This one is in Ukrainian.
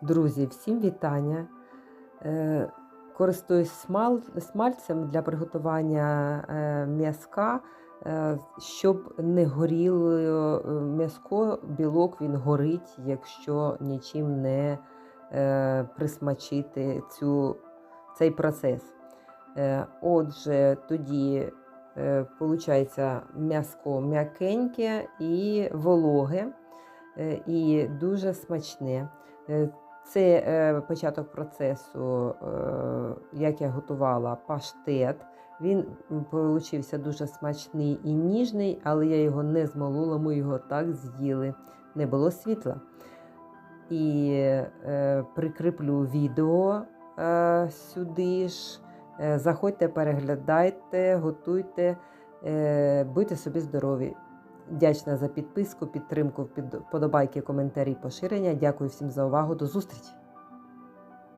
Друзі, всім вітання. Е, Користуюсь смальцем для приготування е, м'язка, е, щоб не горіло м'язко, білок він горить, якщо нічим не присмачити цю, цей процес. Отже, тоді виходить м'язко м'якеньке і вологе, і дуже смачне. Це е, початок процесу, е, як я готувала паштет. Він вийшов дуже смачний і ніжний, але я його не змолола, ми його так з'їли. Не було світла. І е, прикріплю відео е, сюди ж. Е, заходьте, переглядайте, готуйте, е, будьте собі здорові. Вдячна за підписку, підтримку, підподобайки, коментарі, поширення. Дякую всім за увагу. До зустрічі!